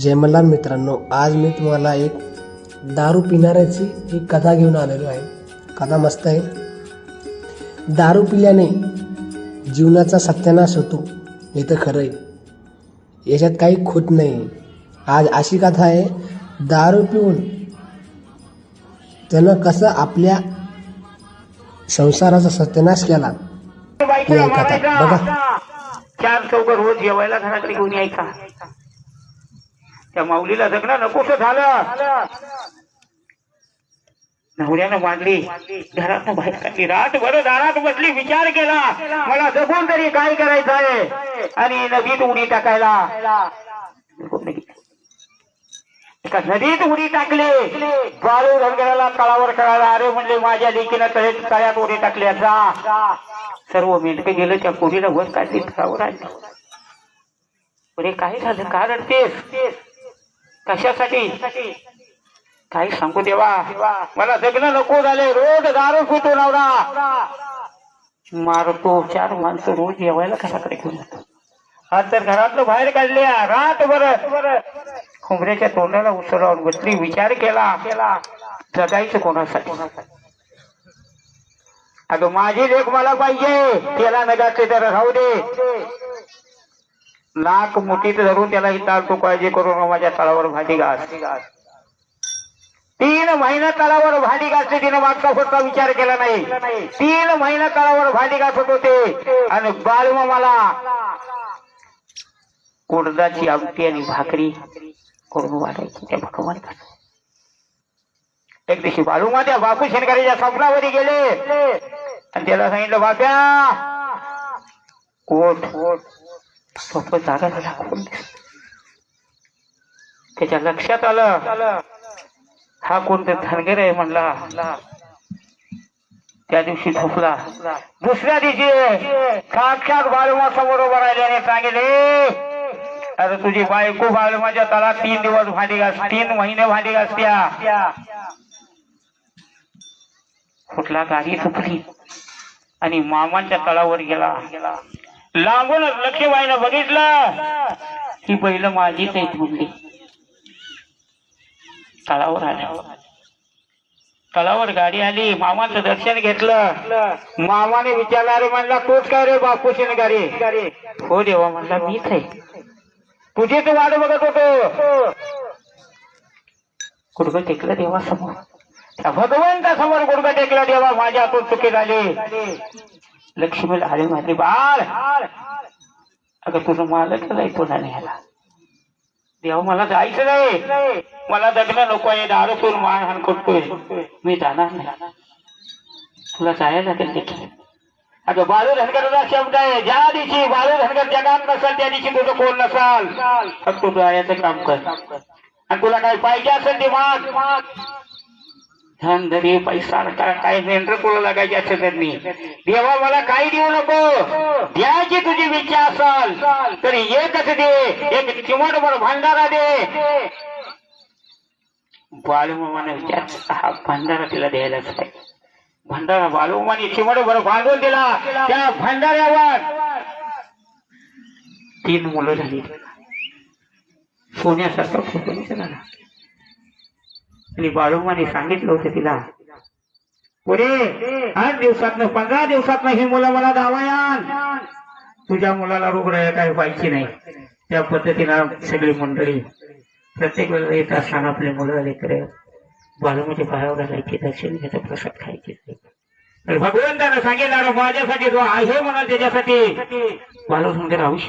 जयमला मित्रांनो आज मी तुम्हाला एक दारू पिणाऱ्याची एक कथा घेऊन आलेलो आहे. कथा मस्त आहे. दारू पिल्याने जीवनाचा सत्यानाश होतो हे तर खरं आहे. याच्यात काही खोट नाही. आज अशी कथा आहे दारू पिऊन त्यानं कसं आपल्या संसाराचा सत्यानाश केला? कथा बघा. चार चौक रोज जेवायला घराकडे घेऊन यायचा. त्या माऊलीला जगणं नकोस झालं. नवऱ्यानं मांडली. घरात बाहेर काढली. रात भर दारात बसली विचार केला. मला जगून तरी काय करायचं आहे? आणि नदीत उडी टाकायला. एका नदीत उडी टाकली. बाळू धनगराला तळावर कळाला अरे म्हणले माझ्या लेकीनं तळे तळ्यात उडी टाकल्या जा सर्व मेंढकं गेलं. त्या पोरीला वर काढली. तळावर आणली. अरे काय झालं? का रडतेस कशासाठी? काही सांगू देवा. मला जगणं नको झाले. रोज दारू पितो नवरा. मारतो चार माणसं रोज जेवायला घराकडे घेऊन जातो आज तर घरातलं बाहेर काढल्या. रात बर खोबऱ्याच्या तोंडाला उसरावून बसली विचार केला. केला जगायचं कोणासाठी? अगं माझी लेख मला पाहिजे. त्याला नगाचे तर राहू दे. नाक मुठीत धरून त्याला ही तू काळजी करून माझ्या तळावर भाजी घास. तीन महिना तळावर भांडी घासली तिने मागचा पुढचा विचार केला नाही. तीन महिना तळावर भांडी घासत होते. आणि बाळमा मला उडदाची आमटी आणि भाकरी करून वाटायची त्या भगवान एक दिवशी बाळू त्या बापू शेनकऱ्याच्या स्वप्नावरी गेले. आणि त्याला सांगितलं बाप्या कोट स्वप्न जागा झाला त्याच्या लक्षात आलं. हा कोणते धनगर आहे म्हणला. त्या दिवशी झोपला. दुसऱ्या दिवशी साक्षात बाळूमा बरोबर आल्याने राहिल्याने सांगितले अरे तुझी बायको बालमाच्या तळात तीन दिवस भांडी घास तीन महिने भांडी घासत्या. कुठला गाडी चुकली आणि मामांच्या तळावर गेला. लांबूनच लक्ष्मीबाईनं बघितलं. ही बैल माझीच आहेत म्हणली तळावर आल्या तळावर गाडी आली. मामाचं दर्शन घेतलं. मामाने विचारला अरे म्हणला तोच काय रे बापूशीने गाडी हो देवा म्हणला मीच आहे. तुझीच वाट बघत होतो. गुडगं टेकलं देवा समोर भगवंता समोर गुडगा टेकलं देवा माझ्या हातून चुकी झाली. लक्ष्मीला आले म्हटली बाळ अगं तुझं मालक नाही पुन्हा न्यायला. देव मला जायचं नाही. मला जगणं नको आहे दारू पिऊन मारहाण करतोय. मी जाणार नाही. तुला जायला लागेल देखील. अगं बाळू धनगरचा शब्द आहे ज्या दिवशी बाळू धनगर जगात नसेल त्या दिवशी तुझं कोण नसाल? फक्त तू जायचं काम कर. आणि तुला काही पाहिजे असेल ते माग. धन धनी पैसा काय मेंढर तुला लागायचे असेल तर मी. देवा मला काही देऊ नको. द्यायची तुझी इच्छा असल तरी एकच दे. एक चिमटभर भांडारा दे. बालुमाने विचार हा भंडारा तिला द्यायलाच पाहिजे भंडारा बालुमाने चिमटभर भांडून दिला. त्या भंडाऱ्यावर तीन मुलं झाली. सोन्यासारखं फोटो झाला आणि बाळूमाने सांगितलं होतं तिला पुढे आठ दिवसातनं पंधरा दिवसातनं ही मुलं मला दावायान तुझ्या मुलाला रुग्ण काही पाहिजे नाही. त्या पद्धतीनं सगळी मंडळी प्रत्येक वेळेला येत असताना आपले मुलं लेकर बाळूमध्ये पायावर जायचे दर्शन घ्यायचं प्रसाद खायचे. तर भगवंतानं सांगितलं माझ्यासाठी जो आहे म्हणा त्याच्यासाठी बाळू सुंदर आयुष्य